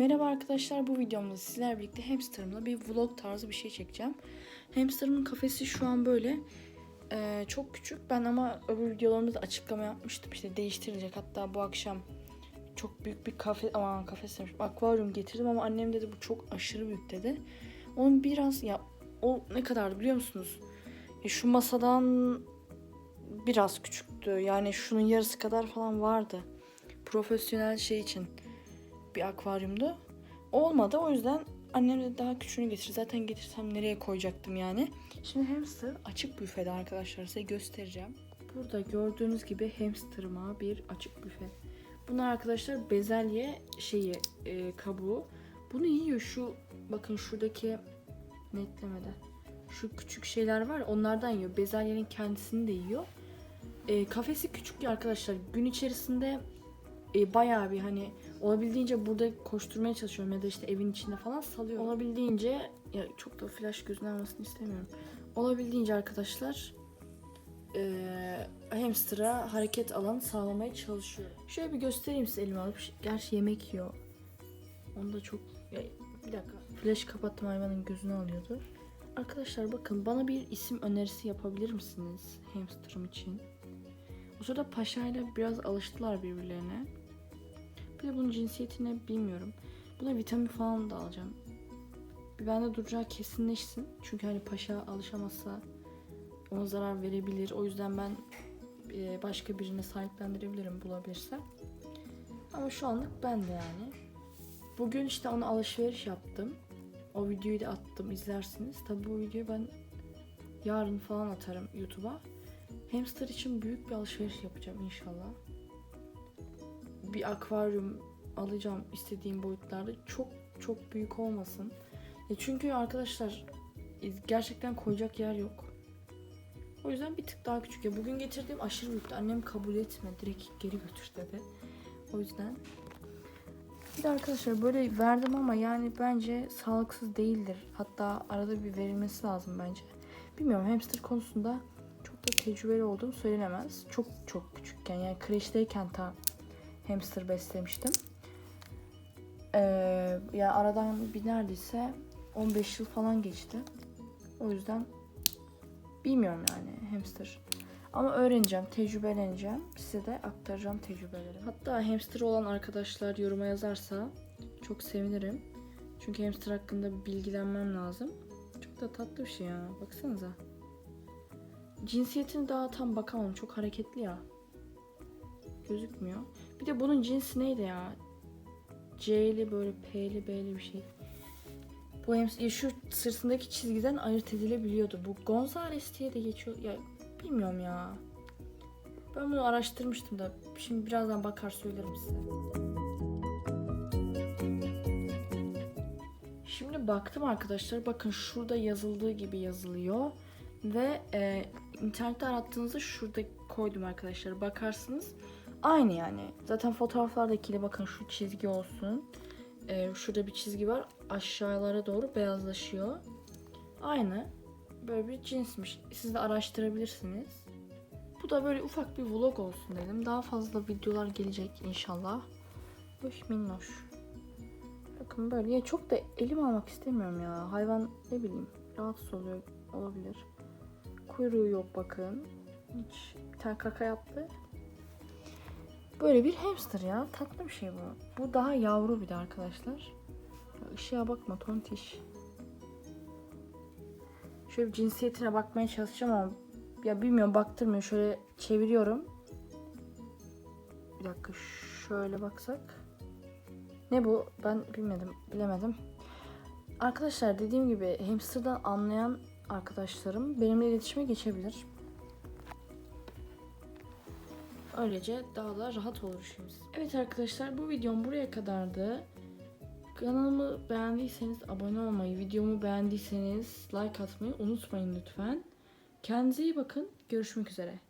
Merhaba arkadaşlar bu videomda sizlerle birlikte hamsterımla bir vlog tarzı bir şey çekeceğim. Hamsterımın kafesi şu an böyle Ee, çok küçük. Ben ama öbür videolarımda da açıklama yapmıştım işte değiştirilecek. Hatta bu akşam çok büyük bir kafe aman kafes akvaryum getirdim ama annem dedi bu çok aşırı büyük dedi. Onun biraz ya o ne kadardı biliyor musunuz? Ya şu masadan biraz küçüktü. Yani şunun yarısı kadar falan vardı. Profesyonel şey için bir akvaryumdu. Olmadı o yüzden annem de daha küçüğünü getir. Zaten getirsem nereye koyacaktım yani. Şimdi hamster açık büfede arkadaşlar size göstereceğim. Burada gördüğünüz gibi hamsterıma bir açık büfe. Bunlar arkadaşlar bezelye şeyi e, kabuğu. Bunu yiyor şu bakın şuradaki netlemede. Şu küçük şeyler var onlardan yiyor. Bezelyenin kendisini de yiyor. E, kafesi küçük ya arkadaşlar. Gün içerisinde e, bayağı bir hani olabildiğince burada koşturmaya çalışıyorum ya da işte evin içinde falan salıyorum. Olabildiğince ya çok da flash gözüne almasını istemiyorum. Olabildiğince arkadaşlar e, hamster'a hareket alanı sağlamaya çalışıyorum. Şöyle bir göstereyim size elime alıp. Gerçi yemek yiyor. Onu da çok... Ya, bir dakika. Flash kapattım hayvanın gözünü alıyordu. Arkadaşlar bakın bana bir isim önerisi yapabilir misiniz hamsterım için? O sırada Paşa ile biraz alıştılar birbirlerine. Bir de bunun cinsiyetini bilmiyorum. Buna vitamin falan da alacağım. Bir bende duracağı kesinleşsin. Çünkü hani Paşa alışamazsa ona zarar verebilir. O yüzden ben e, başka birine sahiplendirebilirim bulabilirsem. Ama şu anlık ben de yani. Bugün işte ona alışveriş yaptım. O videoyu da attım izlersiniz. Tabi bu videoyu ben yarın falan atarım YouTube'a. Hamster için büyük bir alışveriş yapacağım inşallah. Bir akvaryum alacağım istediğim boyutlarda. Çok çok büyük olmasın. Ya çünkü arkadaşlar gerçekten koyacak yer yok. O yüzden bir tık daha küçük. Ya bugün getirdiğim aşırı büyüktü. Annem kabul etme. Direkt geri götür dedi. O yüzden. Bir de arkadaşlar böyle verdim ama yani bence sağlıksız değildir. Hatta arada bir verilmesi lazım bence. Bilmiyorum hamster konusunda çok da tecrübeli olduğum söylenemez. Çok çok küçükken yani kreşteyken ta hamster beslemiştim. Ee, yani aradan bir neredeyse 15 yıl falan geçti. O yüzden bilmiyorum yani hamster. Ama öğreneceğim, tecrübeleneceğim. Size de aktaracağım tecrübeleri. Hatta hamster olan arkadaşlar yoruma yazarsa çok sevinirim. Çünkü hamster hakkında bilgilenmem lazım. Çok da tatlı bir şey ya. Baksanıza. Cinsiyetini daha tam bakamam. Çok hareketli ya. Gözükmüyor. Bir de bunun cinsi neydi ya? C'li böyle P'li B'li bir şey. Bu ya şu sırtındaki çizgiden ayırt edilebiliyordu. Bu Gonzales diye de geçiyor. Ya bilmiyorum ya. Ben bunu araştırmıştım da. Şimdi birazdan bakar söylerim size. Şimdi baktım arkadaşlar. Bakın şurada yazıldığı gibi yazılıyor. Ve e, internette arattığınızda şurada koydum arkadaşlar. Bakarsınız. Aynı yani. Zaten fotoğraflardakiyle bakın şu çizgi olsun. E, şurada bir çizgi var. Aşağılara doğru beyazlaşıyor. Aynı. Böyle bir cinsmiş. Siz de araştırabilirsiniz. Bu da böyle ufak bir vlog olsun dedim. Daha fazla videolar gelecek inşallah. Hoş minnoş. Bakın böyle. Ya çok da elim almak istemiyorum ya. Hayvan ne bileyim rahatsız oluyor olabilir. Kuyruğu yok bakın. Hiç bir tane kaka yaptı. Böyle bir hamster ya. Tatlı bir şey bu. Bu daha yavru bir de arkadaşlar. Ya ışığa bakma tontiş. Şöyle cinsiyetine bakmaya çalışacağım ama ya bilmiyorum baktırmıyor. Şöyle çeviriyorum. Bir dakika şöyle baksak. Ne bu? Ben bilmedim, bilemedim. Arkadaşlar dediğim gibi hamsterdan anlayan arkadaşlarım benimle iletişime geçebilir. Öylece daha da rahat olur işimiz. Evet arkadaşlar bu videom buraya kadardı. Kanalımı beğendiyseniz abone olmayı, videomu beğendiyseniz like atmayı unutmayın lütfen. Kendinize iyi bakın. Görüşmek üzere.